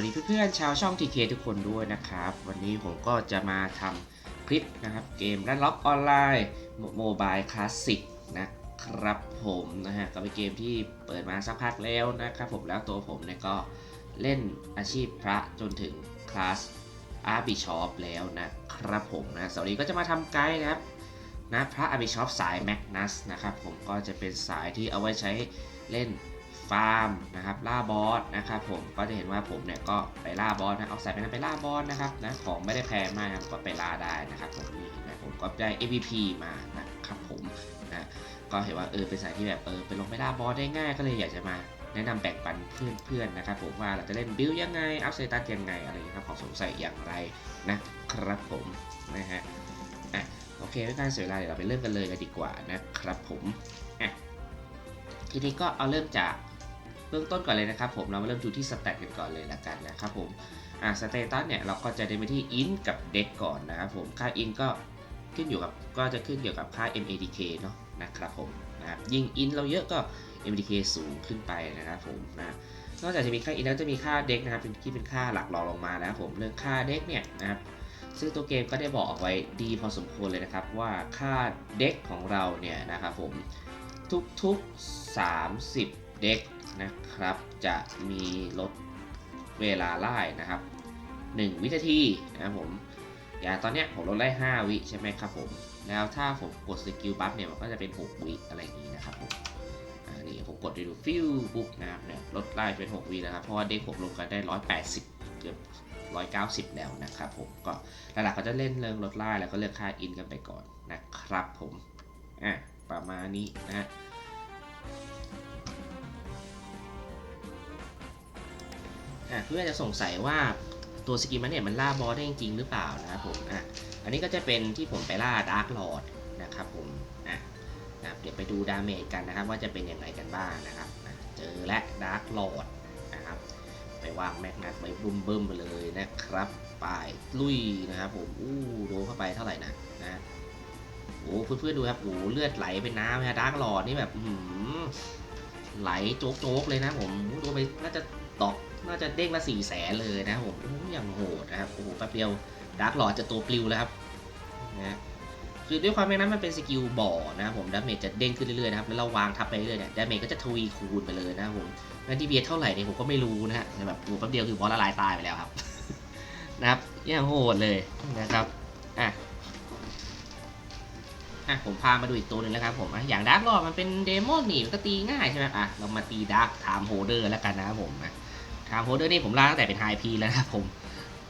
วัสดีเพื่อนๆชาวช่อง TK ทุกคนด้วยนะครับ วันนี้ผมก็จะมาทำคลิปนะครับ เกมรันล็อกออนไลน์โมบายคลาสสิกนะครับผมนะฮะก็เป็นเกมที่เปิดมาสักพักแล้วนะครับผมแล้วตัวผมเนี่ยก็เล่นอาชีพพระจนถึงคลาสอาร์บิชอปแล้วนะครับผมนะสวัสดีก็จะมาทำไกด์นะครับนะพระอาร์บิชอปสายแมกนัสนะครับผมก็จะเป็นสายที่เอาไว้ใช้เล่น ฟาร์มนะครับล่าบอสนะครับผมก็จะเห็นว่าผมเนี่ยก็ไปล่าบอสนะเอาใส่ไปนั้นไปล่าบอสนะครับนะของไม่ได้แพงมากก็ไปล่าได้นะครับผมนี่นไหมผมก็ได้ MVP มานะครับผมนะก็เห็นว่าเออเป็นสายที่แบบเออไปลงไปล่าบอสได้ง่ายก็เลยอยากจะมาแนะนำแบ่งปันเพื่อนๆนะครับผมว่าเราจะเล่นบิลยังไง อัพเซตัสยังไงอะไรอย่างเงี้ยครับของสงสัยอย่างไรนะครับผมนะฮะอะโอเคไม่การเสียเวลาเดี๋ยวเราไปเริ่มกันเลยกันดีกว่านะครับผมอะทีนี้ก็เอาเริ่มจาก เบื้องต้นก่อนเลยนะครับผมเรามาเริ่มดูที่สแตทกันก่อนเลยละกันนะครับผมอ่าสเตตัสเนี่ยเราก็จะได้ไปที่ int กับ deck ก่อนนะครับผมค่า int ก็ขึ้นอยู่กับก็จะขึ้นเกี่ยวกับค่า MADK เนาะนะครับผมนะครับยิ่ง int เราเยอะก็ MADK สูงขึ้นไปนะครับผมนะนอกจากจะมีค่า int แล้วจะมีค่า deck นะครับเป็นที่เป็นค่าหลักรองลงมานะครับผมเรื่องค่า deck เนี่ยนะครับซึ่งตัวเกมก็ได้บอกเอาไว้ดีพอสมควรเลยนะครับว่าค่า deck ของเราเนี่ยนะครับผมทุกๆ 30 deck นะครับ จะมีลดเวลาไล่นะครับ 1 วินาทีนะครับผมอย่างตอนเนี้ยผมลดไล่5วิใช่ไหมครับผม แล้วถ้าผมกดสกิลบัฟเนี่ยมันก็จะเป็น 6 วิอะไรอย่างนี้นะครับผมอ่านี่ผมกดดูฟิวปุ๊บนะครับเนี่ยลดไล่เป็น 6 วิแล้วครับ เพราะว่าเด็กผมลงกันได้ 180 เกือบ 190 แล้วนะครับผม ก็หลักๆเขาจะเล่นเรื่องลดไล่แล้วก็เลือกค่าอินกันไปก่อนนะครับผม อะประมาณนี้นะ อะเพื่อนจะสงสัยว่าตัวสกิลมันเนี่ยมันล่าบอสได้จริงหรือเปล่านะครับผมอะอันนี้ก็จะเป็นที่ผมไปล่าดาร์กลอดนะครับผมอะนะเดี๋ยวไปดูดาเมจกันนะครับ ว่าจะเป็นยังไงกันบ้างนะครับอะเจอและดาร์กลอดนะครับไปวางแมกนัสไว้บุ้มเบิ้มไปเลยนะครับไปลุยนะครับผมอู้โดนเข้าไปเท่าไหร่นะนะโอ้เพื่อนๆดูครับโอ้เลือดไหลเป็นน้ำนะดาร์กลอดนี่แบบหือไหลโจ๊กๆเลยนะผมโดนไปน่าจะตอก น่าจะเด้งละสี่แสนเลยนะครับผมอย่างโหดนะครับโอ้โหแป๊บเดียวดาร์กหลอดจะตัวปลิวแล้วครับนะคือด้วยความแม้นั้นมันเป็นสกิลบ่อนะครับผมดาเมจจะเด้งขึ้นเรื่อยๆนะครับแล้วเราวางทับไปเรื่อยเนี่ยดาเมจก็จะทวีคูณไปเลยนะครับผมงั้นที่เบียเท่าไหร่เนี่ยผมก็ไม่รู้นะฮะแต่แบบโอ้โหแป๊บเดียวคือบอสละลายตายไปแล้วครับนะครับอย่างโหดเลยนะครับอะอะผมพามาดูอีกตัวหนึ่งแล้วครับผมอย่างดาร์กหลอดมันเป็นเดมอนนี่มันก็ตีง่ายใช่ไหมอะเรามาตีดาร์กไทม์โฮเดอร์แล้วกันนะครับผมนะ ทางโฮเดอร์นี่ผมล่าตั้งแต่เป็นไฮพีแล้วนะครับผม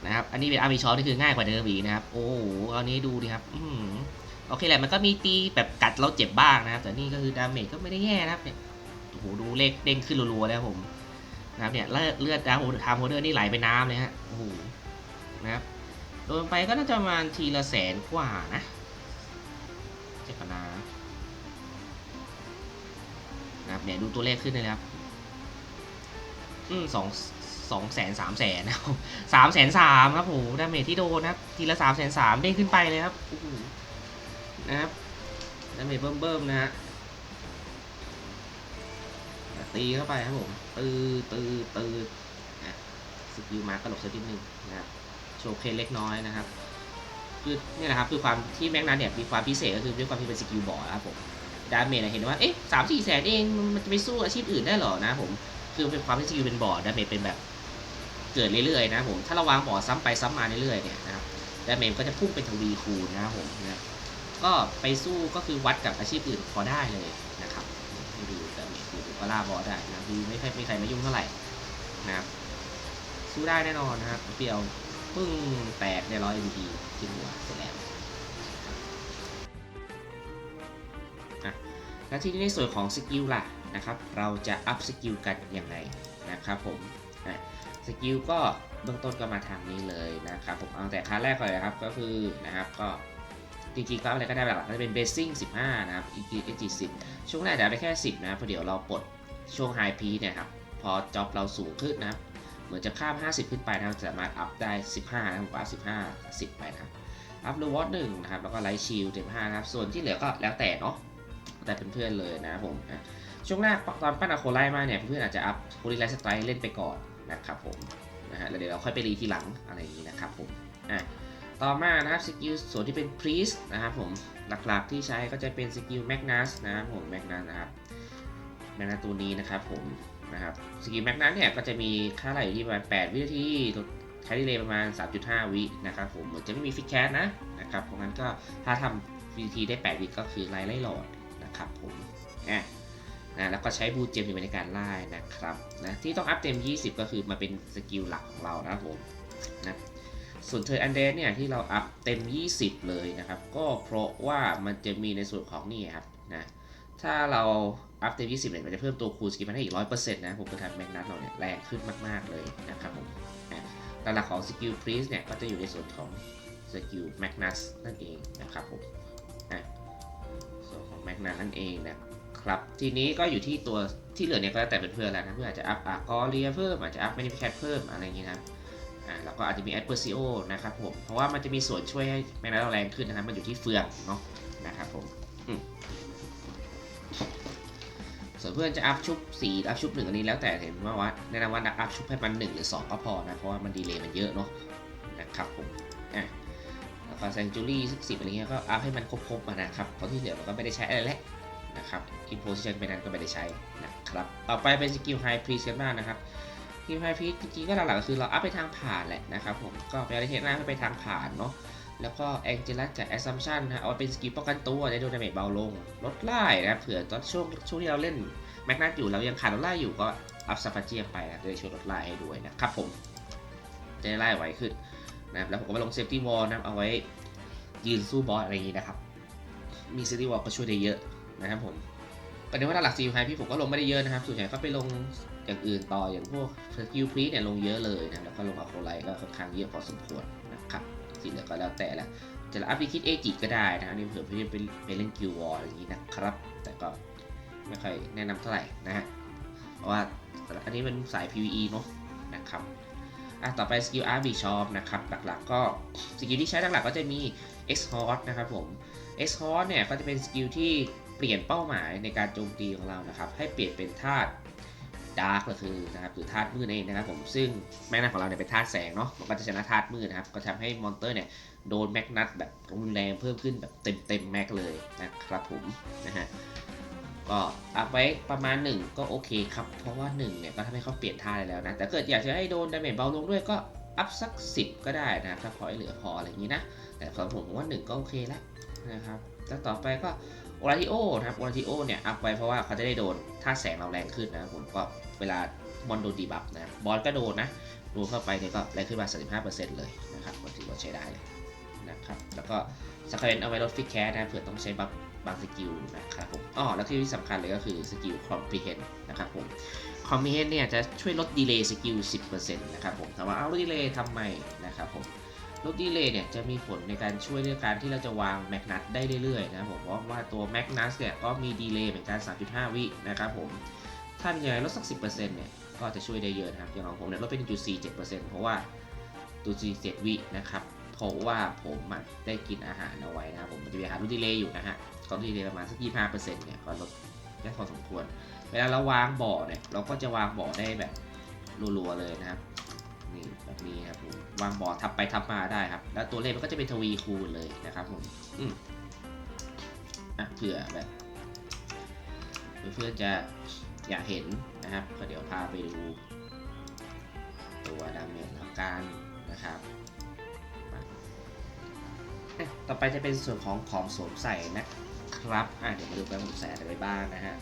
นะครับ อันนี้เป็นอาร์มีชอที่คือง่ายกว่าเดิมอีกนะครับ โอ้โหอันนี้ดูดิครับอืมโอเคแหละมันก็มีตีแบบกัดเราเจ็บบ้างนะครับ แต่นี่ก็คือดาเมจก็ไม่ได้แย่นะครับเนี่ยโอ้โหดูเลขเด้งขึ้นรัวๆแล้วผมนะครับเนี่ยเลือดเลือดาวทามโฮเดอร์นี่ไหลไปน้ำเลยฮะโอ้โหนะครับโดนไปก็น่าจะประมาณทีละแสนกว่านะเจ็บปะนานะครับเนี่ยดูตัวเลขขึ้นเลยครับ สองสองแสนสามแสนนะครับสามแสนสามครับโหดาเมจที่โดนนะครับ ทีละสามแสนสามเด้งขึ้นไปเลยครับโอ้โหนะครับดาเมจเบิ่มๆนะฮะตีเข้าไปครับผม ตือตือตืออะสกิลมาก็หลบสักนิดนึงนะครับโชว์เพลเล็กน้อยนะครับคือเนี่ยนะครับคือความที่แม็กนัทเนี่ยมีความพิเศษก็คือด้วยความที่เป็นสกิลบอร์ดครับผมดาเมจเห็นว่าเอ๊ะสามสี่แสนเองมันจะไปสู้อาชีพอื่นได้หรอนะผม คือเป็นความที่สกิลเป็นบอร์ดดาเมจเป็นแบบเกิดเรื่อยๆนะผม ถ้าเราวางบอร์ดซ้ำไปซ้ำมาเรื่อยๆเนี่ยนะครับดาเมจก็จะพุ่งเป็นทวีคูณนะครับผมนะก็ไปสู้ก็คือวัดกับอาชีพอื่นพอได้เลยนะครับให้ดูดาเมจดูก็ล่าบอร์ดได้นะดูไม่ค่อยมีใครมายุ่งเท่าไหร่นะครับสู้ได้แน่นอนนะครับเปรียวปึ้งแตกในร้อย MVP ที่หัวเสร็จแล้วอะแล้วที่ในส่วนของสกิลล่ะ นะครับ เราจะอัพสกิลกันยังไงนะครับผมอะสกิลก็เบื้องต้นก็มาทางนี้เลยนะครับผมเอาแต่ครั้งแรกก่อนเลยครับก็คือนะครับก็จริงๆก็อะไรก็ได้หลักๆก็จะเป็นเบสซิ่ง15 นะครับ EG EG 10ช่วงแรกจะได้แค่ 10 นะเพราะเดี๋ยวเราปลดช่วงไฮพีเนี่ยครับพอจ็อบเราสูงขึ้นนะครับเหมือนจะข้าม 50 ขึ้นไปนะสามารถอัพได้ 15 นะครับผมอัพ15 10 ไปนะอัพรูวอตหนึ่งนะครับแล้วก็ไลท์ชิล15นะครับส่วนที่เหลือก็แล้วแต่เนาะแต่เป็นเพื่อนๆเลยนะผมอะ ช่วงแรกตอนปั้นอะโคไลมาเนี่ยเพื่อนๆอาจจะอัพโพลิไลท์สไตร์เล่นไปก่อนนะครับผมนะฮะแล้วเดี๋ยวเราค่อยไปรีทีหลังอะไรอย่างนี้นะครับผมอะต่อมานะครับสกิลส่วนที่เป็น priest นะครับผมหลักๆที่ใช้ก็จะเป็นสกิล magnus นะครับผม magnus นะครับ magnus ตัวนี้นะครับผมนะครับสกิล magnus เนี่ยก็จะมีค่าไหลอยู่ที่ประมาณ 8 วินาทีใช้ดีเลย์ประมาณ 3.5 วินะครับผมเหมือนจะไม่มีฟิกแคสนะนะครับเพราะงั้นก็ถ้าทำ VT ได้ 8 วิก็คือไล่ไล่หลอดนะครับผมอะ นะแล้วก็ใช้บูเจมในการไล่นะครับนะที่ต้องอัพเต็ม 20 ก็คือมาเป็นสกิลหลักของเรานะครับผมนะส่วนเทอร์อันเดนเนี่ยที่เราอัพเต็ม 20 เลยนะครับ ก็เพราะว่ามันจะมีในส่วนของนี่ครับนะถ้าเราอัพเต็ม 20เนี่ยมันจะเพิ่มตัวคูณสกิลมันให้อีก 100%นะผมก็ทำแมกนัสเราเนี่ยแรงขึ้นมากๆเลยนะครับผมนะแต่หลักของสกิลพรีสเนี่ยก็จะอยู่ในส่วนของสกิลแมกนัสนั่นเองนะครับผมนะส่วนของแมกนัสนั่นเองนะ ครับ ทีนี้ก็อยู่ที่ตัวที่เหลือเนี่ยก็แล้วแต่เป็นเพื่อนแล้วนะเพื่อนอาจจะอัพอากอเรียเพิ่มอาจจะอัพแมนิฟิแคทเพิ่มอะไรอย่างงี้นะอ่าแล้วก็อาจจะมีแอดเปอร์ซิโอนะครับผม เพราะว่ามันจะมีส่วนช่วยให้แมกนัสเราแรงขึ้นนะครับมันอยู่ที่เฟืองเนาะนะครับผมส่วนเพื่อนจะอัพชุบสี่อัพชุบหนึ่งอันนี้แล้วแต่เห็นว่าวัดแนะนำว่าอัพชุบให้มันหนึ่งหรือสองก็พอนะ เพราะว่ามันดีเลย์มันเยอะเนาะนะครับผมอะแล้วก็แซงจูรี่สักสิบอะไรเงี้ยก็อัพให้มันครบๆมานะครับเพราะที่เหลือเราก็ไม่ได้ใช้อะไรแล้ว นะครับอินโพสิชันไปนั้นก็ไม่ได้ใช้นะครับต่อไปเป็นสกิลไฮพรีสกันบ้างนะครับสกิลไฮพรีจริงๆก็หลักๆก็คือเราอัพไปทางผ่านแหละนะครับผมก็ไปอะไรเทสหน้าก็ไปทางผ่านเนาะแล้วก็แองเจลัสกับแอสซัมชันนะเอาเป็นสกิลป้องกันตัวได้โดนดาเมจเบาลง ลดไล่นะครับเผื่อตอนช่วงช่วงที่เราเล่นแมกนัสอยู่เรายังขาดลดไล่อยู่ก็อัพซัฟาเจียไปนะจะได้ช่วยลดไล่ให้ด้วยนะครับผมจะได้ไล่ไวขึ้นนะครับแล้วผมก็มาลงเซฟตี้วอลนับเอาไว้ยืนสู้บอสอะไรอย่างนี้นะครับ มีเซฟตี้วอลก็ช่วยได้เยอะ นะครับผมประเด็นว่าหลักซีลไฮพี่ผมก็ลงไม่ได้เยอะนะครับส่วนใหญ่ก็ไปลงอย่างอื่นต่ออย่างพวกสกิลพรีเนี่ยลงเยอะเลยนะแล้วก็ลงอะโคไลก็ค่อนข้างเยอะพอสมควรนะครับที่เหลือก็แล้วแต่ละจะอัพไปคิดเอจิก็ได้นะอันนี้เผื่อเพื่อนไปไปเล่นกิลวอลอย่างนี้นะครับ แต่ก็ไม่ค่อยแนะนำเท่าไหร่นะฮะเพราะว่าอันนี้เป็นสาย PVE เนาะนะครับอะต่อไปสกิลอาร์บีชอปนะครับหลักๆก็สกิลที่ใช้หลักๆก็จะมี X Hot นะครับผม X Hot เนี่ยก็จะเป็นสกิลที่ ปลี่ยนเป้าหมายในการโจมตีของเรานะครับ ให้เปลี่ยนเป็นธาตุดาร์กก็คือนะครับหรือธาตุมืดนั่นเองนะครับผมซึ่งแมกนัสของเราเนี่ยเป็นธาตุแสงเนาะมันก็จะชนะธาตุมืดนะครับ ก็ทำให้มอนเตอร์เนี่ยโดนแมกนัสแบบรุนแรงเพิ่มขึ้นแบบเต็มเต็มๆแม็กเลยนะครับผมนะฮะก็อัพไว้ประมาณ 1 ก็โอเคครับ เพราะว่า1เนี่ยก็ทำให้เขาเปลี่ยนท่าได้แล้วนะ แต่เกิดอยากจะให้โดนดาเมจเบาลงด้วยก็อัพสัก 10 ก็ได้นะถ้าพอให้เหลือพออะไรอย่างนี้นะ แต่สำหรับผมผมว่า 1 ก็โอเคแล้วนะครับแล้วต่อไปก็ โอราติโอนะครับโอราติโอเนี่ยอัพไว้เพราะว่าเขาจะได้โดนถ้าแสงเราแรงขึ้นนะผมก็เวลามอนโดนดีบัฟนะบอลก็โดนนะโดนเข้าไปเนี่ยก็แรงขึ้นมา 35%เลยนะครับก็ถือว่าใช้ได้เลยนะครับแล้วก็สกายเอาไว้ลดฟิกแคสนะเผื่อต้องใช้บัฟบางสกิลนะครับผมอ๋อแล้วที่สำคัญเลยก็คือสกิลคอมพ e เ e นนะครับผมคอมพ e เ e นเนี่ยจะช่วยลดดีเลย์สกิล 10%นะครับผมถามว่าเอาลดดีเลย์ทำไมนะครับผม ลดดีเลย์เนี่ยจะมีผลในการช่วยเรื่องการที่เราจะวางแมกนัสได้เรื่อยๆนะครับผมเพราะว่าตัวแมกนัสเนี่ยก็มีดีเลย์เหมือนกัน 3.5 วินะครับผมถ้ามีอะไรลดสัก 10%เนี่ยก็จะช่วยได้เยอะนะครับอย่างของผมเนี่ยลดเป็น1.47%เพราะว่าตัว47วินะครับเพราะว่าผมได้กินอาหารเอาไว้นะครับผมมันจะมีอาหารลดดีเลย์อยู่นะฮะก็ดีเลย์ประมาณสัก 25%เนี่ยก็ลดได้พอสมควร เวลาเราวางบ่อเนี่ยเราก็จะวางบ่อได้แบบรัวๆเลยนะครับนี่แบบนี้ครับผม วางบอร์ดทับไปทับมาได้ครับ แล้วตัวเลขมันก็จะเป็นทวีคูณเลยนะครับผมอืมอะเผื่อแบบเพื่อนๆจะอยากเห็นนะครับ ก็เดี๋ยวพาไปดูตัวดาเมจแล้วกันนะครับมาอะต่อไปจะเป็นส่วนของของสวมใส่นะครับ อะเดี๋ยวมาดูกันว่าผมใส่อะไรไปบ้างนะฮะ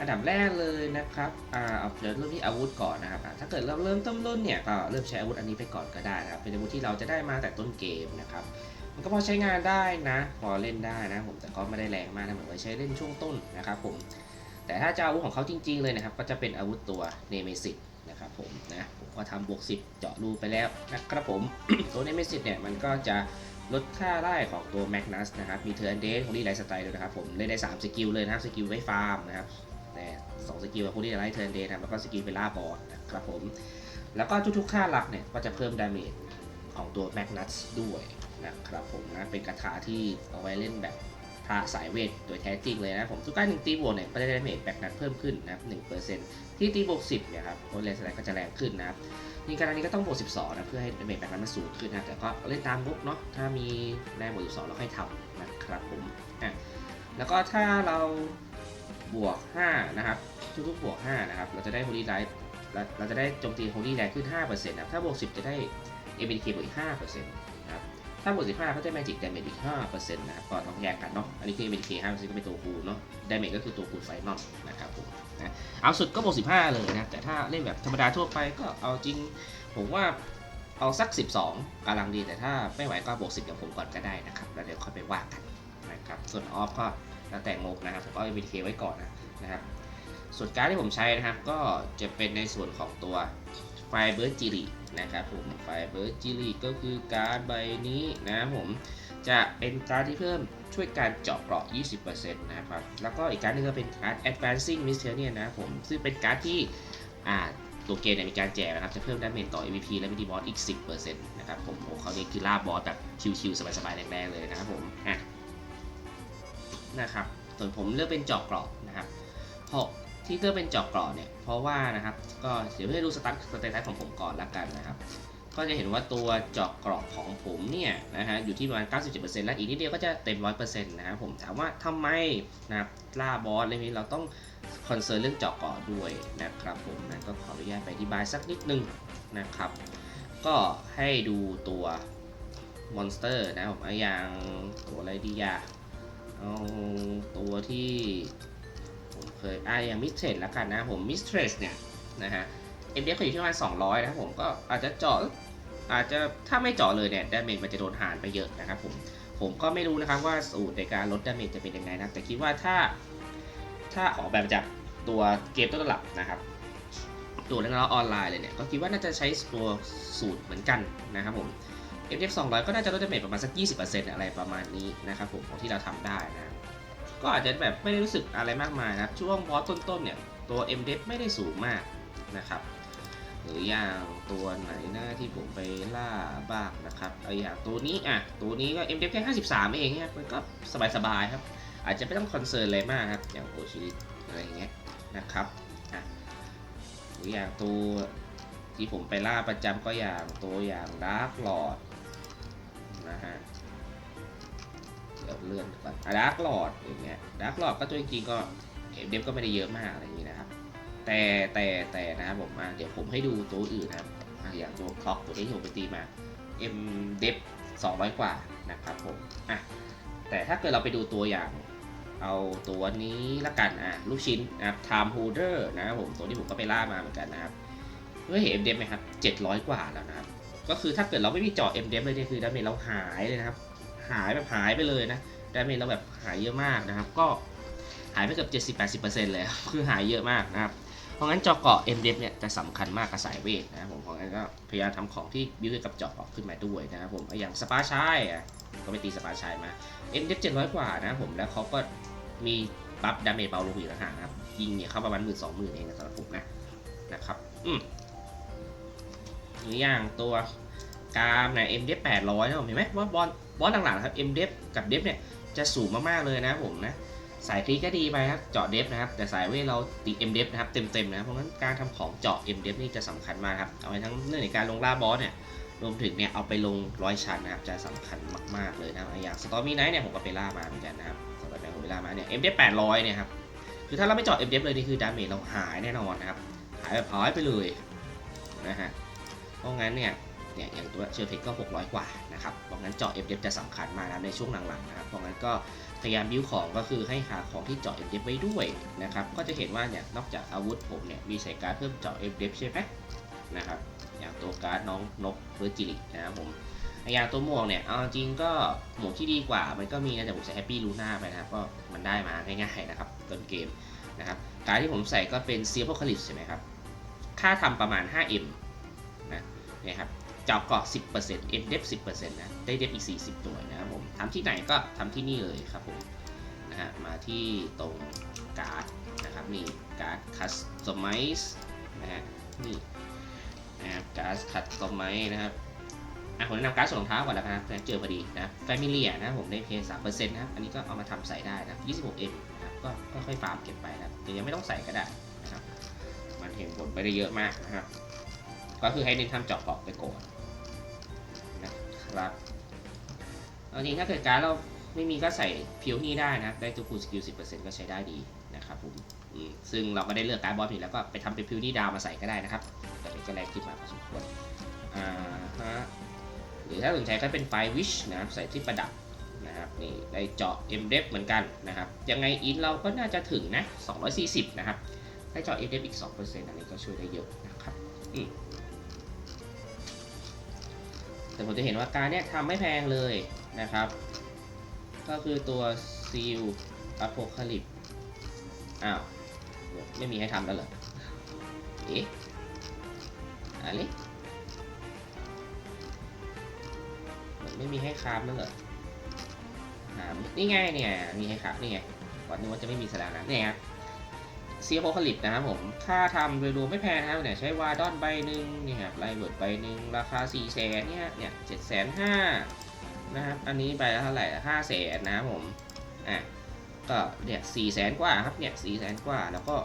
อันดับแรกเลยนะครับอ่าเอาเริ่มที่อาวุธก่อนนะครับถ้าเกิดเราเริ่มต้นต้นเนี่ยก็เริ่มใช้อาวุธอันนี้ไปก่อนก็ได้นะครับเป็นอาวุธที่เราจะได้มาแต่ต้นเกมนะครับมันก็พอใช้งานได้นะ พอเล่นได้นะผมแต่ก็ไม่ได้แรงมากนะเหมือนไว้ใช้เล่นช่วงต้นนะครับผมแต่ถ้าจะอาอาวุธของเขาจริง ๆเลยนะครับก็จะเป็นอาวุธตัวเนเมซิสนะครับผมนะผมก็ทำบวก 10 เจาะรูไปแล้วนะครับผมตัวเนเมซิสเนี่ยมันก็จะลดค่าไล่ของตัวแมกนัสนะครับมีเทอร์นเดสของดีไลท์สไตล์ด้วยนะครับผมเล่นได้ 3 สกิลเลยนะครับสกิลไว้ฟาร์มนะครับ สองสกิลคุณที่จะไล่เทิร์นเดย์นะครับแล้วก็สกิลเวล่าบอลนะครับผม แล้วก็ทุกๆค่าหลักเนี่ยก็จะเพิ่มดาเมจของตัวแมกนัสด้วยนะครับผมนะเป็นคาถาที่เอาไว้เล่นแบบพระสายเวทโดยแท้จริงเลยนะผมทุกการหนึ่งตีบวกเนี่ยก็จะได้ดาเมจแบกนัดเพิ่มขึ้นนะครับหนึ่งเปอร์เซ็นต์ที่ตีบวกสิบเนี่ยครับโอเลสไลก็จะแรงขึ้นนะครับนี่การนี้ก็ต้องบวกสิบสองนะ เพื่อให้ดาเมจแบกนัดมันสูงขึ้นนะ แต่ก็เล่นตามงบเนาะถ้ามีแรงบวกสิบสองเราค่อยทำนะครับผมอะแล้วก็ถ้าเราบวกห้านะครับ ทุกๆบวกห้านะครับ เราจะได้โฮลี่ไลท์เราจะได้โจมตีโฮลี่แรงขึ้นห้าเปอร์เซ็นต์นะถ้าบวกสิบจะได้ a b k บวกอีกห้าเปอร์เซ็นะครับ ถ้าบวก 15 ก็จะ Magic Damage อีก 5%นะครับ ก็ต้องแยกกันเนาะ อันนี้คือ ABK 5%ก็เป็นตัวคูณเนาะ Damage ก็คือตัวคูณไฟนอลนะครับผมนะเอาสุดก็บวก 15 เลยนะ แต่ถ้าเล่นแบบธรรมดาทั่วไปก็เอาจริง ผมว่าเอาสัก 12กำลังดี แต่ถ้าไม่ไหวก็บวก 10กับผมก่อนก็ได้นะครับ แล้วเดี๋ยวค่อยไปว่ากันนะครับ ส่วนออฟก็แล้วแต่งบนะครับ ผมก็ ABK ไว้ก่อนนะนะครับ ส่วนการที่ผมใช้นะครับก็จะเป็นในส่วนของตัวไฟเบอร์จิรินะครับผมไฟเบอร์จิริก็คือการใบนี้นะผมจะเป็นการที่เพิ่มช่วยการเจาะเกราะ 20%นะครับ แล้วก็อีกการนึงก็เป็นการ advancing m i s t e r i a นะครับผมซึ่งเป็นการที่ตัวเกมเนี่ยมีการแจกนะครับ จะเพิ่มดาเมจต่อ MVP และมินิบอสอีก 10%นะครับผมโอ้เขาเรียกคือล่าบอสแบบชิวๆสบายๆแรงๆเลยนะครับผมนะครับส่วนผมเลือกเป็นเจาะเกราะนะครับ6 ทิกเตอร์เป็นจอกกรอเนี่ยเพราะว่านะครับก็เดี๋ยวให้ดูสตั๊สเตตัสของผมก่อนละกันนะครับก็จะเห็นว่าตัวจอกกรอบของผมเนี่ยนะฮะอยู่ที่ประมาณ 97%แล้วอีกนิดเดียวก็จะเต็ม 100%นะครับผมถามว่าทำไมนะครับล่าบอสเลยนี้เราต้องคอนเซิร์นเรื่องจอกกรอบด้วยนะครับผมนะก็ขออนุญาตไปอธิบายสักนิดนึงนะครับ ก็ให้ดูตัวมอนสเตอร์นะผมอย่างตัวไรดีอะเอาตัวที่ เคยอ่าอย่างมิสเทรสแล้วกันนะผมมิสเทรสเนี่ยนะฮะเอ็มเดก็อยู่ที่ประมาณ200นะครับผมก็อาจจะเจาะอาจจะถ้าไม่เจาะเลยเนี่ยดาเมจมันจะโดนหารไปเยอะนะครับผมผมก็ไม่รู้นะครับว่าสูตรในการลดดาเมจจะเป็นยังไงนะแต่คิดว่าถ้า ถ้าออกแบบจากตัวเกมต้นตำรับนะครับตัวเล่นแล้วออนไลน์เลยเนี่ยก็คิดว่าน่าจะใช้ตัวสูตรเหมือนกันนะครับผม MDF 200 ก็น่าจะลดดาเมจประมาณสัก 20%อะไรประมาณนี้นะครับผมของที่เราทำได้นะ ก็อาจจะแบบไม่ได้รู้สึกอะไรมากมายนะช่วงบอสต้นๆเนี่ยตัว m d e f ไม่ได้สูงมากนะครับ หรืออย่างตัวไหนหน้าที่ผมไปล่าบ้างนะครับเออย่างตัวนี้อะตัวนี้ก็ m d e f แค่53 เองเนี่ยมันก็สบายๆครับ อาจจะไม่ต้องคอนเซิร์นอะไรมากครับ อย่างโอชิริอะไรอย่างเงี้ยนะครับอะหรืออย่างตัวที่ผมไปล่าประจำก็อย่างตัวอย่างดาร์กหลอดนะฮะ ดเลื่อนก่อนดาร์กหลอดอย่างเงี้ยดาร์กหลอดก็ตัวจริงๆก็เดฟก็ไม่ได้เยอะมากอะไรอย่างงี้นะครับ แต่แต่แต่นะครับผมเดี๋ยวผมให้ดูตัวอื่นนะครับอย่างตัวคล็อกตัวที่ผมไปตีมา M เดฟ200กว่านะครับผมอะแต่ถ้าเกิดเราไปดูตัวอย่างเอาตัวนี้ละกันอะลูกชิ้นนะครับ Time Holder นะครับผมตัวที่ผมก็ไปล่ามาเหมือนกันนะครับเพื่อเห็น M เดฟไหมครับ700กว่าแล้วนะครับก็คือถ้าเกิดเราไม่มีจอ M เดฟเลยเนี่ยคือดาเมจเราหายเลยนะครับ หายแบบหายไปเลยนะดาเมจเราแบบหายเยอะมากนะครับ ก็หายไปเกือบ70-80%เลยคือหายเยอะมากนะครับ เพราะงั้นจอเกาะ m d f เนี่ยจะสำคัญมากกับสายเวทนะครับผมเพราะงั้นก็พยายามทำของที่บิวกับจอเกาะขึ้นมาด้วยนะครับผมอย่างสปาชายอะก็ไปตีสปาชายมา m d f 700 กว่านะผมแล้วเขาก็มีบัฟดาเมจเบาลงอีกต่างหากนะครับยิงเนี่ยเข้าประมาณหมื่นสองหมื่นเองนะสำหรับผมนะนะครับอืมหรืออย่างตัวกามเนี่ย m d f 800นะผมเห็นไหมว่าบอล บอสหลังๆนะครับ M เดฟกับเดฟเนี่ยจะสูงมากๆเลยนะผมนะสายคลีก็ดีไปครับเจาะเดฟนะครับ แต่สายเวทเราตี M เดฟนะครับเต็มๆนะเพราะงั้นการทำของเจาะ M เดฟนี่จะสำคัญมากครับเอาไว้ทั้งเรื่องในการลงล่าบอสเนี่ยรวมถึงเนี่ยเอาไปลงร้อยชั้นนะครับจะสำคัญมากๆเลยนะอย่างสตอมี่ไนท์เนี่ยผมก็ไปล่ามาเหมือนกันนะครับสำหรับแบบผมไปล่ามาเนี่ย M เดฟ800เนี่ยครับคือถ้าเราไม่เจาะ M เดฟเลยนี่คือดาเมจเราหายแน่นอนนะครับหายแบบหายไปเลยนะฮะเพราะงั้นเนี่ย เนี่ยอย่างตัวเชอร์เพกก็ 600 กว่านะครับเพราะงั้นเจาะ FF จะสำคัญมากนะในช่วงหลังๆนะครับเพราะงั้นก็พยายามบิ้วของก็คือให้หาของที่เจาะ FF ไว้ด้วยนะครับก็จะเห็นว่าเนี่ยนอกจากอาวุธผมเนี่ยมีใส่การดเพิ่มเจาะ FF ใช่ไหมนะครับอย่างตัวการ์ดน้องนกเวอร์จิลินะครับผมอย่างตัวหมวกเนี่ยเอาจริงก็หมวกที่ดีกว่ามันก็มีนะแต่ผมใช้แฮปปี้ลูน่าไปนะครับก็มันได้มาง่ายๆนะครับต้นเกมนะครับการที่ผมใส่ก็เป็นเซียโพคาลิปใช่ไหมครับค่าทำประมาณ 5M นะเนี่ยครับ เจาะเกาะ10% M depth 10%นะ ได้ depth อีก 40หน่วยนะครับผมทำที่ไหนก็ทำที่นี่เลยครับผมนะฮะมาที่ตรงการ์ดนะครับนี่การ์ด customize นะฮะนี่นะครับการ์ด customize นะครับอะผมแนะนำการ์ดส่วนรองเท้าก่อนแล้วกันนะเจอพอดีนะแฟมิเลียนะผมได้เพย์สามเปอร์เซ็นต์นะครับอันนี้ก็เอามาทำใส่ได้นะยี่สิบหกเอ็มนะครับก็ค่อยๆฟาร์มเก็บไปนะแต่ยังไม่ต้องใส่ก็ได้นะครับมันเห็นผลไปได้เยอะมากนะครับก็คือให้เน้นทำเจาะเกาะไปก่อน รับเอาจริงถ้าเกิดการเราไม่มีก็ใส่พิวนี่ได้นะ ได้ตัวคูณสกิลสิบเปอร์เซ็นต์ก็ใช้ได้ดีนะครับผมซึ่งเราก็ได้เลือกการบอสนี้แล้วก็ไปทำเป็นพิวนี่ดาวมาใส่ก็ได้นะครับ แต่เป็นก็แรงขึ้นมาพอสมควรอ่าฮะหรือถ้าสนใจก็เป็นไฟวิชนะครับใส่ที่ประดับนะครับนี่ได้เจาะ m d e p เหมือนกันนะครับ ยังไงอินเราก็น่าจะถึงนะ 240 นะครับ ได้เจาะ m d e p อีก 2%อันนี้ก็ช่วยได้เยอะนะครับอืม แต่ผมจะเห็นว่าการเนี้ยทำไม่แพงเลยนะครับ ก็คือตัวซีลอโพคาลิปอ้าว ไม่มีให้ทำแล้วเหรอ เอ๊ะอะไรเหมือนไม่มีให้คราฟแล้วเหรอหานี่ไงเนี่ย มีให้คราฟนี่ไงก่อนนึกว่าจะไม่มีสลานะเนี่ยครับ ซีโพคลิปนะครับผม ค่าทำโดยรวมไม่แพงนะครับเนี่ยใช้วาดอนใบหนึ่งนี่ครับไลเวิร์ดใบหนึ่งราคา4ี่แสนเนี่ยเนี่ยเจ็ดแสนห้านะครับ อันนี้ใบละเท่าไหร่ห้าแสนนะครับผม อะ ก็เนี่ยสี่แสนกว่าครับเนี่ยสี่แสนกว่าแล้วก็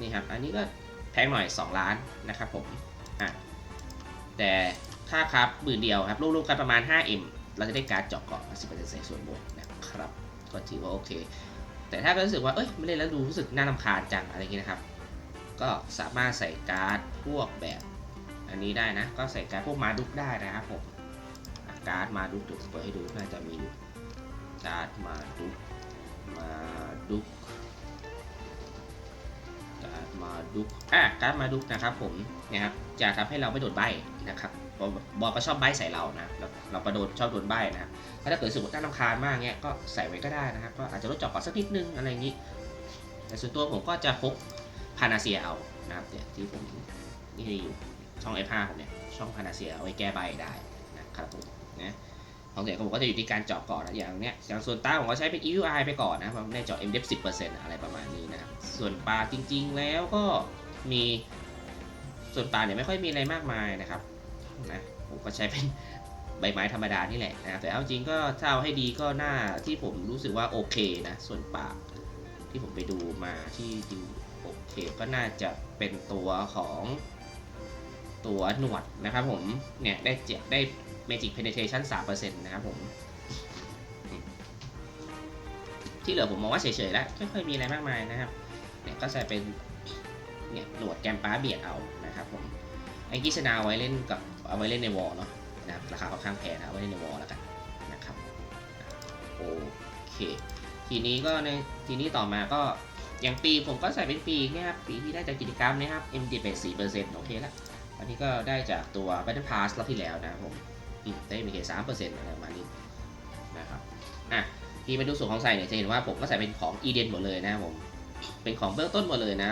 นี่ครับ อันนี้ก็แพงหน่อย 2 ล้านนะครับผม อะ แต่ค่าครับหมื่นเดียวครับรวมๆกันประมาณ 5M เราจะได้การ์ดเจาะเกาะ10%ใส่ส่วนบวกนะครับ ก็ถือว่าโอเค แต่ถ้ารู้สึกว่าเอ้ยไม่เล่นแล้วดูรู้สึกน่ารำคาญจังอะไรอย่างงี้นะครับ ก็สามารถใส่การ์ดพวกแบบอันนี้ได้นะ ก็ใส่การ์ดพวกมาดุกได้นะครับผมการ์ดมาดุกเดี๋ยวเปิดให้ดูน่าจะมีการ์ดมาดุกมาดุก ดุกอะการดมาดุกนะครับผมเนี่ยครับจะทำให้เราไม่โดนใบนะครับบอลบอลก็ชอบใบใส่เรานะเราเราประโดนชอบโดนใบนะถ้าเกิดสมมติน่ารำคาญมากเงี้ยก็ใส่ไว้ก็ได้นะครับก็อาจจะลดจอบก่อนสักนิดนึงอะไรอย่างนี้แต่ส่วนตัวผมก็จะพกพานาเซียเอานะครับเนี่ยที่ผมนี่อยู่ช่อง F5 ผมเนี่ยช่องพานาเซียเอาไว้แก้ใบได้นะครับผมนะ ของเสียงผมก็จะอยู่ที่การเจาะก่อนนะอย่างเนี้ยอย่างส่วนตาผมก็ใช้เป็น EUI ไปก่อนนะผมได้เจาะ MDF 10%อะไรประมาณนี้นะครับส่วนปลาจริง ๆ แล้วก็มีส่วนปลาเนี่ยไม่ค่อยมีอะไรมากมายนะครับนะผมก็ใช้เป็นใบไม้ธรรมดานี่แหละนะแต่เอาจริงก็ถ้าเอาให้ดีก็น่าที่ผมรู้สึกว่าโอเคนะ ส่วนปลาที่ผมไปดูมาที่ดูโอเคก็น่าจะเป็นตัวของตัวหนวดนะครับผมเนี่ยได้เจ็บได้ Magic Penetration 3%นะครับผม ที่เหลือผมมองว่าเฉยๆแล้วไม่ค่อยมีอะไรมากมายนะครับ เนี่ยก็ใส่เป็นเนี่ยหนวดแกมป้าเบียดเอานะครับผมไอ้กิชนาไว้เล่นกับเอาไว้เล่นในวอลเนาะนะครับราคาค่อนข้างแพงนะเอาไว้เล่นในวอลแล้วกันนะครับโอเคทีนี้ก็ในทีนี้ต่อมาก็อย่างปีผมก็ใส่เป็นปีนี่ยครับปีที่ได้จากกิจกรรมนะครับ MD เป็น4%โอเคแล้วอันนี้ก็ได้จากตัว Battle Pass รอบที่แล้วนะครับผม ได้มีแค่สามเปอร์เซ็นต์อะไรประมาณนี้นะครับอะที่มาดูส่วนของใส่เนี่ยจะเห็นว่าผมก็ใส่เป็นของอีเดนหมดเลยนะผมเป็นของเบื้องต้นหมดเลยนะ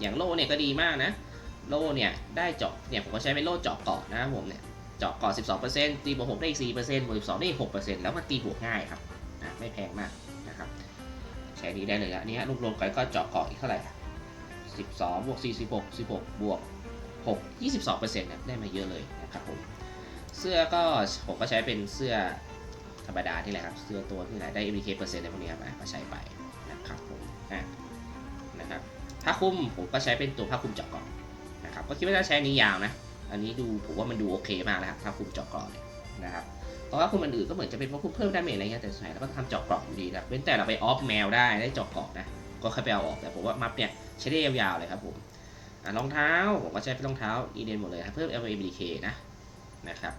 อย่างโล่เนี่ยก็ดีมากนะโล่เนี่ยได้เจาะเนี่ยผมก็ใช้เป็นโล่เจาะเกาะนะครับผมเนี่ยเจาะเกาะ 12%ตีบวก6ได้อีก4%บวก12ได้อีก6%แล้วมันตีบวกง่ายครับอะไม่แพงมากนะครับใช้นี้ได้เลยละนี่ฮะรวมๆกันก็เจาะเกาะอีกเท่าไหร่อะ12บวก46 16บวก6 22%เนี่ยได้มาเยอะเลยนะครับผม เสื้อก็ผมก็ใช้เป็นเสื้อธรรมดาที่แหละครับ เสื้อตัวที่ไหนได้ MDK เปอร์เซ็นต์ในพวกนี้ครับก็ใช้ไปนะครับผมอะนะครับผ้าคลุมผมก็ใช้เป็นตัวผ้าคลุมเจาะเกาะนะครับก็คิดว่าจะใช้นี้ยาวนะ อันนี้ดูผมว่ามันดูโอเคมากแล้วครับผ้าคลุมเจาะเกาะเนี่ยนะครับเพราะว่าคลุมอื่นก็เหมือนจะเป็นผ้าคลุมเพิ่มดาเมจอะไรเงี้ยแต่สุดท้ายเราก็ทำเจาะเกาะอยู่ดีครับเว้นแต่เราไปออฟแมวได้ได้เจาะเกาะนะก็ค่อยไปเอาออกแต่ผมว่ามัฟเนี่ยใช้ได้ยาวๆเลยครับผมรองเท้าผมก็ใช้เป็นรองเท้าอีเดนหมดเลยครับเพิ่ม LMDK นะนะครับ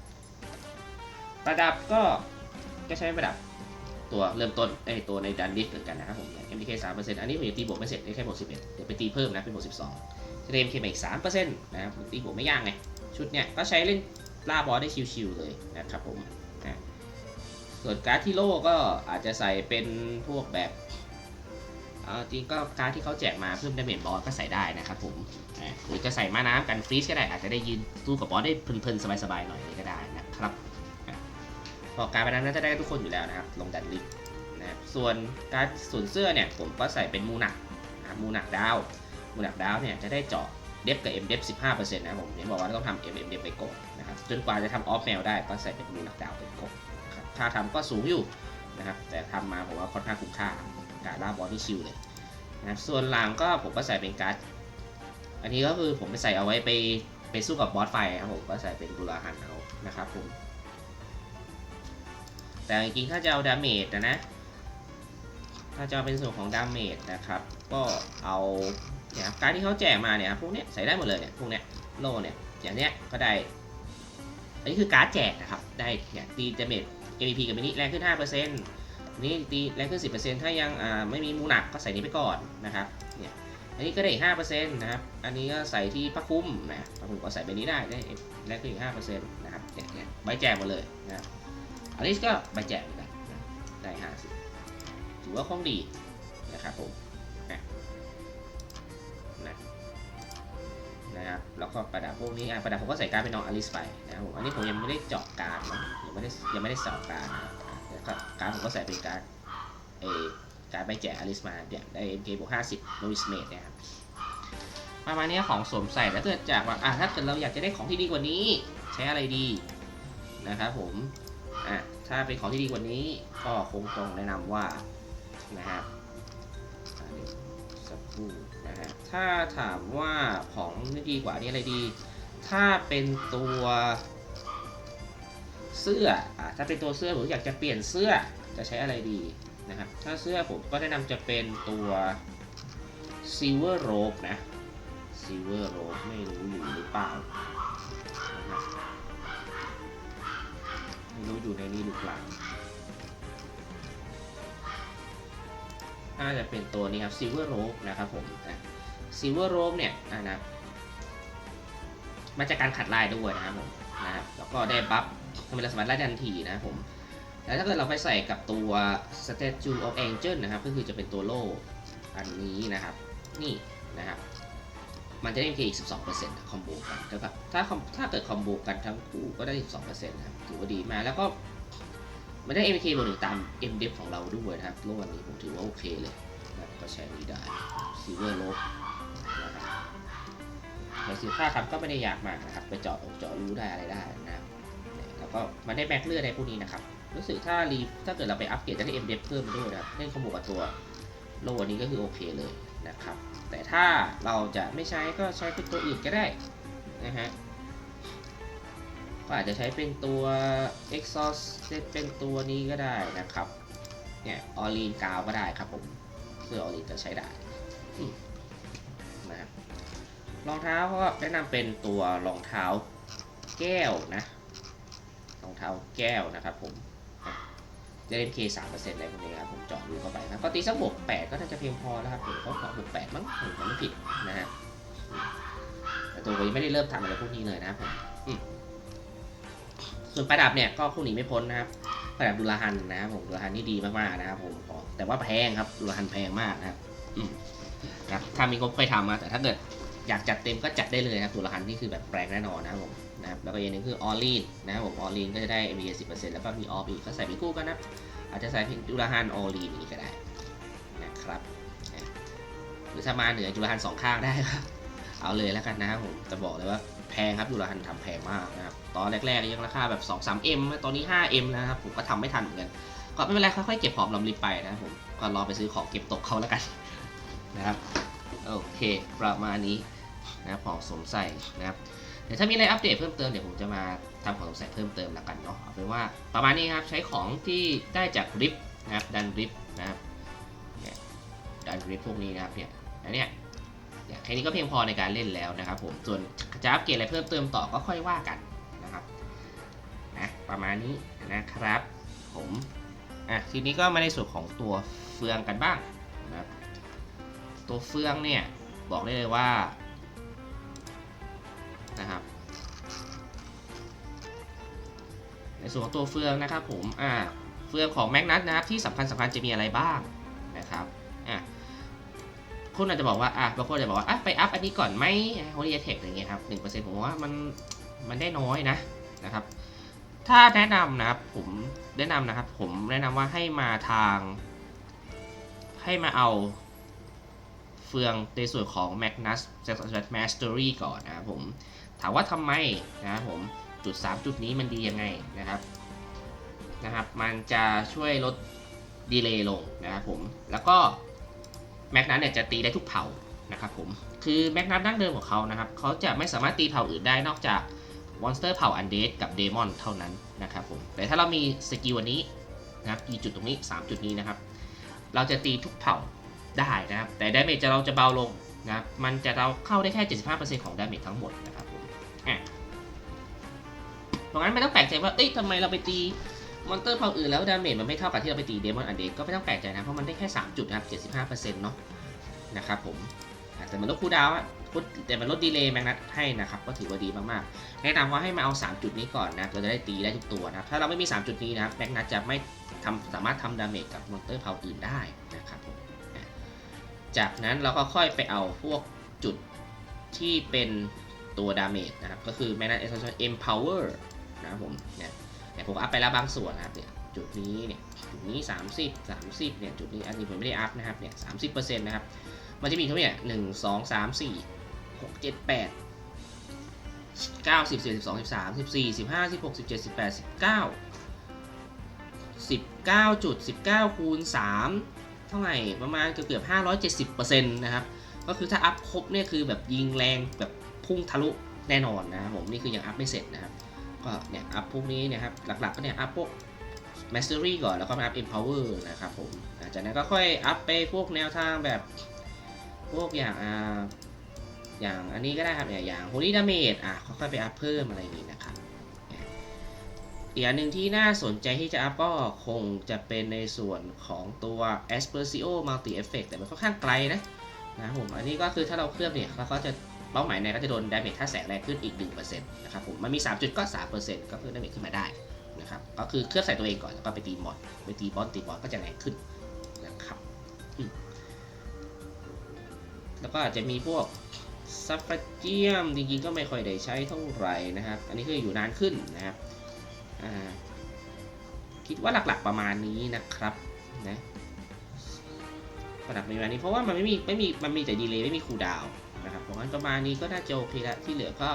ประดับก็ก็ใช้ประดับตัวเริ่มต้นไอตัวในดันดิสเหมือนกันนะครับผม MDK 3%อันนี้ผมยังตีบวกไม่เสร็จได้แค่บวก11 เดี๋ยวไปตีเพิ่มนะเป็นบวก12จะได้ MK มาอีก3%นะครับตีบวกไม่ยากไง ชุดเนี้ยก็ใช้เล่นล่าบอสได้ชิวๆเลยนะครับผมอะส่วนการ์ดที่โล่ก็อาจจะใส่เป็นพวกแบบจริงก็การ์ดที่เขาแจกมาเพิ่มดาเมจบอสก็ใส่ได้นะครับผมอะหรือจะใส่มาน้ำกันฟรีซก็ได้อาจจะได้ยืนสู้กับบอสได้เพลินๆสบายๆหน่อยก็ได้นะครับ พอการไปนั้นน่าจะได้ทุกคนอยู่แล้วนะครับ ลงดันลิฟต์นะครับส่วนการส่วนเสื้อเนี่ยผมก็ใส่เป็นมูหนักนะมูหนักดาว มูหนักดาวเนี่ยจะได้เจาะเดฟกับ M เดฟ15%นะครับผมเห็นบอกว่าต้องทำ M M เอ็มเดฟไปก่อนนะครับจนกว่าจะทำออฟแมวได้ก็ใส่เป็นบลูนักดาวไปก่อนนะครับค่าทำก็สูงอยู่นะครับแต่ทำมาผมว่าค่อนข้างคุ้มค่าการล่าบอลที่ชิลเลยนะครับส่วนหลังก็ผมก็ใส่เป็นการ์ดอันนี้ก็คือผมไปใส่เอาไว้ไปไปสู้กับบอสไฟครับผมก็ใส่เป็นบูราฮันเอานะครับผม แต่จริงๆถ้าจะเอาดาเมจนะนะ ถ้าจะเอาเป็นส่วนของดาเมจนะครับ ก็เอาเนี่ยครับการที่เขาแจกมาเนี่ยพวกเนี้ยใส่ได้หมดเลยเนี่ยพวกเนี้ยโล่เนี่ยอย่างเนี้ยก็ได้ อันนี้คือการ์ดแจกนะครับ ได้เนี่ยตีดาเมจ MVP กับมินิแรงขึ้น 5%นี่ตีแรงขึ้น 10%ถ้ายังอ่าไม่มีมูหนักก็ใส่นี้ไปก่อนนะครับ เนี่ย อันนี้ก็ได้อีก5%นะครับ อันนี้ก็ใส่ที่พระคุ้มนะพระคุ้มก็ใส่ไปนี้ได้ได้แรงขึ้นอีก5%นะครับ เนี่ยเนี่ยใบแจกหมดเลยนะครับ อันนี้ก็ใบแจกเหมือนกันนะได้50ถือว่าคล่องดีนะครับผมนะนะนะครับแล้วก็ประดับพวกนี้อะประดับผมก็ใส่การเป็นน้องอลิสไปนะครับผมอันนี้ผมยังไม่ได้เจาะการดนะยังไม่ได้ยังไม่ได้สอบการดนะครับอะแล้วก็การผมก็ใส่เป็นการเอการใบแจกอลิสมาเนี่ยได้ MK บวก50 n o i s m a t e นะครับประมาณนี้ของสวมใส่แล้วเกิดจากว่าอะถ้าเกิดเราอยากจะได้ของที่ดีกว่านี้ ใช้อะไรดีนะครับผม ถ้าเป็นของที่ดีกว่านี้ก็คงต้องแนะนำว่านะครับอันนี้สักครู่นะฮะถ้าถามว่าของไม่ดีกว่านี่อะไรดี ถ้าเป็นตัวเสื้ออ่ถ้าเป็นตัวเสื้อผมอยากจะเปลี่ยนเสื้อจะใช้อะไรดีนะครับถ้าเสื้อผมก็แนะนำจะเป็นตัว silver robe นะ silver robe ไม่รู้อยู่หรือเปล่า ไม่รู้อยู่ในนี้หรือเปล่าน่าจะเป็นตัวนี้ครับ Silver Rope นะครับผมอะ Silver Rope เนี่ยอะนะมาจากการขัดลายด้วยนะครับผมนะครับแล้วก็ได้บัฟทำให้เราสามารถไล่ได้ทันทีนะครับผมแล้วถ้าเกิดเราไปใส่กับตัว Statue of Angel นะครับ ก็คือจะเป็นตัวโล่อันนี้นะครับ นี่นะครับ มันจะได้ MK อีก 12%นะคอมโบกันแล้วก็ถ้าถ้าเกิดคอมโบกันทั้งคู่ก็ได้ 12%นะครับถือว่าดีมากแล้วก็มันได้ MK บวกหนึ่งตาม m d e p ของเราด้วยนะครับโลกอันนี้ผมถือว่าโอเคเลยนะครับก็ใช้นี้ได้ Silver l o นะครับแต่สิค่าครับก็ไม่ได้ยากมากนะครับ ไปเจาะเจาะรูได้อะไรได้นะครับแล้วก็มันได้แม็กเลือดในพวกนี้นะครับรู้สึกถ้ารีถ้าเกิดเราไปอัปเกรดจะได้ m d e p เพิ่มด้วยนะครับเล่นคอมโบกับตัวโลอันนี้ก็คือโอเคเลยนะครับ แต่ถ้าเราจะไม่ใช้ก็ใช้เป็นตัวอื่นก็ได้นะฮะก็อาจจะใช้เป็นตัว exhaust เป็นตัวนี้ก็ได้นะครับ เนี่ยออลีนกาวก็ได้ครับผมเสื้อออลีนจะใช้ได้นะรองเท้าก็แนะนำเป็นตัวรองเท้าแก้วนะ รองเท้าแก้วนะครับผม จะเล่น K 3%อะไรพวกนี้ครับผมเจาะดูเข้าไปนะก็ตีสักบวก8ก็น่าจะเพียงพอแล้วครับผมเขาขอบวก8มั้งผมจำไม่ผิดนะฮะแต่ตัวนี้ไม่ได้เริ่มทำอะไรพวกนี้เลยนะครับผมส่วนประดับเนี่ยก็คู่หนีไม่พ้นนะครับประดับดูลาฮันนะครับผมดูลาฮันนี่ดีมากๆนะครับผมแต่ว่าแพงครับดูลาฮันแพงมากนะครับนะครับถ้ามีงบไปทำมาแต่ถ้าเกิดอยากจัดเต็มก็จัดได้เลยนะครับดูลาฮันนี่คือแบบแปลงแน่นอนนะครับผม นะครับแล้วก็อย่างนึงคือออลลีนนะครับผมออลลีนก็จะได้ m อ10%แล้วก็มีออฟอีกก็ใส่เป็นคู่กันนะอาจจะใส่เป็นดูลาฮันออลลีนนี้ก็ได้นะครับหรือถ้ามาเหนือดูลาฮันสองข้างได้ครับเอาเลยแล้วกันนะครับผมจะบอกเลยว่าแพงครับดูราคันทำแพงมากนะครับตอนแรกๆยังราคาแบบ 2 3 M ตอนนี้ 5 M แล้วครับผมก็ทำไม่ทันเหมือนกันก็ไม่เป็นไรค่อยๆเก็บหอมรอมริบไปนะครับผมก็รอไปซื้อของเก็บตกเขาแล้วกันนะครับโอเคประมาณนี้นะครับของสมใส่นะครับ เดี๋ยวถ้ามีอะไรอัปเดตเพิ่มเติมเดี๋ยวผมจะมาทำของสวมใส่เพิ่มเติมแล้วกันเนาะเอาเป็นว่าประมาณนี้ครับใช้ของที่ได้จากริปนะครับดันริปนะครับดันริปพวกนี้นะครับเนี่ยอันเนี้ยเนี่ยแค่นี้ก็เพียงพอในการเล่นแล้วนะครับผมส่วนจะอัปเกรดอะไรเพิ่มเติมต่อก็ค่อยว่ากันนะครับนะประมาณนี้นะครับผมอะทีนี้ก็มาในส่วนของตัวเฟืองกันบ้างนะครับตัวเฟืองเนี่ยบอกได้เลยว่า นะครับ ในส่วนของตัวเฟืองนะครับผมอ่าเฟืองของแมกนัสนะครับที่สำคัญสำคัญจะมีอะไรบ้างนะครับอะคุณอาจจะบอกว่าอะบางคนอาจจะบอกว่าอะไปอัพอันนี้ก่อนไหมโฮลีเทคอะไรเงี้ยครับหนึ่งเปอร์เซ็นต์ผมว่ามันมันได้น้อยนะนะครับ ถ้าแนะนำนะครับผมแนะนำนะครับผมแนะนำว่าให้มาทาง ให้มาเอาเฟืองในส่วนของ Magnus Mastery ก่อนนะครับผม ถามว่าทำไมนะครับผมจุด 3 จุดนี้มันดียังไงนะครับนะครับ มันจะช่วยลดดีเลย์ลงนะครับผมแล้วก็แมกนัสเนี่ยจะตีได้ทุกเผ่านะครับผมคือแมกนัสดั้งเดิมของเขานะครับเขาจะไม่สามารถตีเผ่าอื่นได้นอกจากมอนสเตอร์เผ่าอันเดดกับเดมอนเท่านั้นนะครับผมแต่ถ้าเรามีสกิลวันนี้นะครับกี่จุดตรงนี้ 3 จุดนี้นะครับ เราจะตีทุกเผ่าได้นะครับ แต่ดาเมจจะเราจะเบาลงนะครับมันจะเราเข้าได้แค่ 75%ของดาเมจทั้งหมดนะครับ อะเพราะงั้นไม่ต้องแปลกใจว่า เอ้ยทำไมเราไปตีมอนเตอร์เผ่าอื่นแล้วดาเมจมันไม่เท่ากับที่เราไปตีเดมอนอันเดก็ไม่ต้องแปลกใจนะ เพราะมันได้แค่ 3 จุดนะครับ75%เนาะนะครับผมแต่มันลดคูดาว์อะแต่มันลดดีเลย์แมกนัสให้นะครับ ก็ถือว่าดีมากๆ แนะนำว่าให้มาเอา 3 จุดนี้ก่อนนะเราจะได้ตีได้ทุกตัวนะถ้าเราไม่มี 3 จุดนี้นะครับแมกนัสจะไม่ทำสามารถทำดาเมจกับมอนเตอร์เผ่าอื่นได้นะครับผมจากนั้นเราก็ค่อยไปเอาพวกจุดที่เป็น ตัวดาเมจนะครับ ก็คือ Magnet Expansion Empower นะครับผมเนี่ยเนี่ยผมอัพไปแล้วบางส่วนนะครับเนี่ยจุดนี้เนี่ยจุดนี้ 30 30เนี่ยจุดนี้อันนี้ผมไม่ได้อัพนะครับเนี่ย30%นะครับมันจะมีเท่าไหร่หนึ่งสองสามสี่หกเจ็ดแปดเก้าสิบสิบสิบสองสิบสามสิบสี่สิบห้าสิบหกสิบเจ็ดสิบแปดสิบเก้าสิบเก้าจุดสิบเก้าคูณสามเท่าไหร่ประมาณเกือบเกือบ570%นะครับก็คือถ้าอัพครบเนี่ยคือแบบยิงแรงแบบ พุ่งทะลุแน่นอนนะครับผมนี่คือยังอัพไม่เสร็จนะครับก็เนี่ยอัพพวกนี้นะครับหลักๆก็เนี่ยอัพพวก Mastery ก่อนแล้วก็มาอัพ Empower นะครับผมจากนั้นก็ค่อยอัพไปพวกแนวทางแบบพวกอย่างอ่าอย่างอันนี้ก็ได้ครับเนี่ยอย่าง Holy Damage อะค่อยๆไปอัพเพิ่มอะไรอย่างนี้นะครับอีกอันหนึ่งที่น่าสนใจที่จะอัพก็คงจะเป็นในส่วนของตัว Aspersio Multi Effect แต่มันค่อนข้างไกลนะนะผมอันนี้ก็คือถ้าเราเคลือบเนี่ยเราก็จะ เป้าหมายในก็จะโดนดาเมจถ้าแสงแรงขึ้นอีก1%นะครับผมมันมี 3 จุดก็ 3%ก็เพิ่มดาเมจขึ้นมาได้นะครับก็คือเคลือบใส่ตัวเองก่อนแล้วก็ไปตีมอนไปตีบอสตีบอสก็จะแรงขึ้นนะครับแล้วก็อาจจะมีพวกซัฟเจียมจริงๆก็ไม่ค่อยได้ใช้เท่าไหร่นะครับ อันนี้คืออยู่นานขึ้นนะครับคิดว่าหลักๆประมาณนี้นะครับนะหลักประมาณนี้เพราะว่ามันไม่มีไม่มีมันมีแต่ดีเลย์ไม่มีคูลดาวน์ นะครับเพราะงั้นประมาณนี้ก็น่าจะโอเคละที่เหลือก็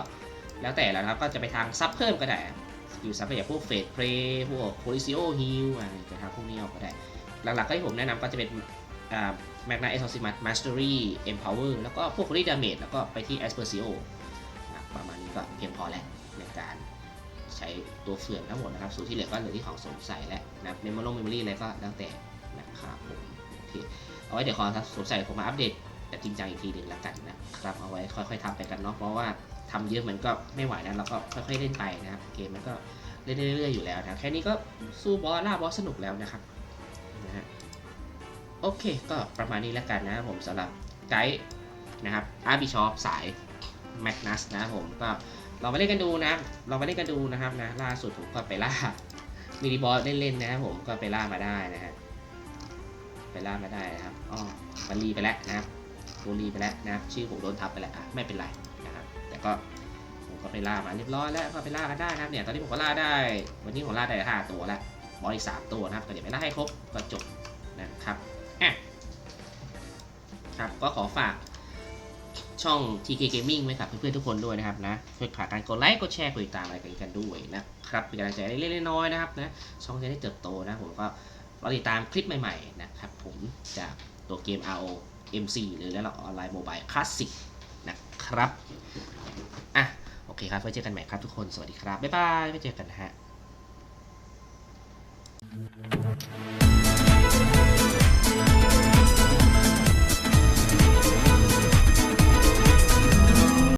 แล้วแต่แล้วนะครับก็จะไปทางซับเพิ่มก็ได้สกิลซับไปอย่างพวกเฟดเพลย์พวกโพลิซิโอฮิลอะไรไปทางพวกนี้เอาก็ได้ หลักๆก็ที่ผมแนะนำก็จะเป็นอ่าแมกนาเอสซิมัสมาสเตอรี่เอ็มพาวเวอร์แล้วก็พวกรีดาเมจแล้วก็ไปที่แอสเปอร์ซิโอประมาณนี้ก็เพียงพอแล้วในการใช้ตัวเฟืองทั้งหมดนะครับ ส่วนที่เหลือก็เหลือที่ของสงสัยแล้วนะเมมโมรี่เมมโมรี่อะไรก็แล้วแต่นะครับผมโอเคเอาไว้เดี๋ยวขอสงสัยผมมาอัปเดต แบบจริงจังอีกทีหนึ่งแล้วกันนะครับเอาไว้ค่อยๆทำไปกันเนาะเพราะว่าทำเยอะมันก็ไม่ไหวนะเราก็ค่อยๆเล่นไปนะครับเกมมันก็เล่นเรื่อยๆอยู่แล้วนะแค่นี้ก็สู้บอสล่าบอสสนุกแล้วนะครับนะฮะโอเคก็ประมาณนี้แล้วกันนะผมสำหรับไกด์นะครับอาร์บิชอปสายแมกนัสนะผมก็เรามาเล่นกันดูนะเรามาเล่นกันดูนะครับนะล่าสุดผมก็ไปล่ามินิบอสเล่นๆนะครับผมก็ไปล่ามาได้นะฮะไปล่ามาได้นะครับอ๋อมันรีไปแล้วนะครับ โดนรีไปแล้วนะชื่อผมโดนทับไปแล้วอะไม่เป็นไรนะครับแต่ก็ผมก็ไปล่ามาเรียบร้อยแล้วก็ไปล่ากันได้นะครับเนี่ยตอนนี้ผมก็ล่าได้ วันนี้ผมล่าได้ห้าตัวแล้วบอสอีกสามตัวนะครับก็เดี๋ยวไปล่าให้ครบก็จบนะครับอะครับก็ขอฝากช่อง TK Gaming ไว้กับเพื่อนๆทุกคนด้วยนะครับนะช่วยฝากการกดไลค์กดแชร์กดติดตามอะไรกันด้วยนะครับเป็นกำลังใจเล็กๆน้อยๆนะครับนะช่องจะได้เติบโตนะผมก็รอติดตามคลิปใหม่ๆนะครับผมจากตัวเกม RO MC หรือแล้วออนไลน์โมบายคลาสสิกนะครับ อะ โอเคครับ ไว้เจอกันใหม่ครับทุกคน สวัสดีครับ บ๊ายบาย ไว้เจอกันนะฮะ